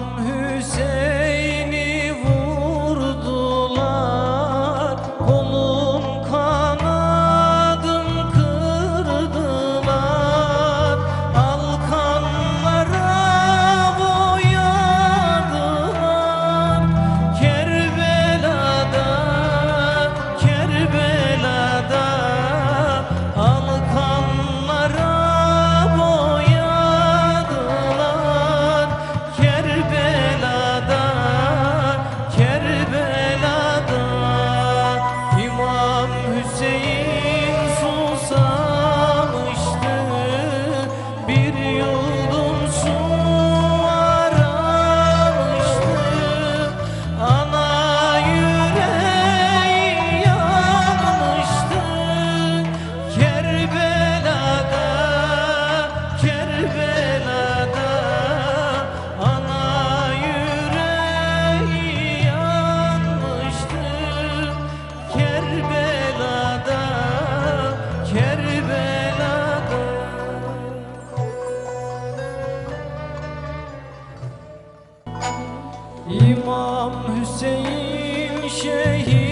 come who see you. İmam Hüseyin şehit.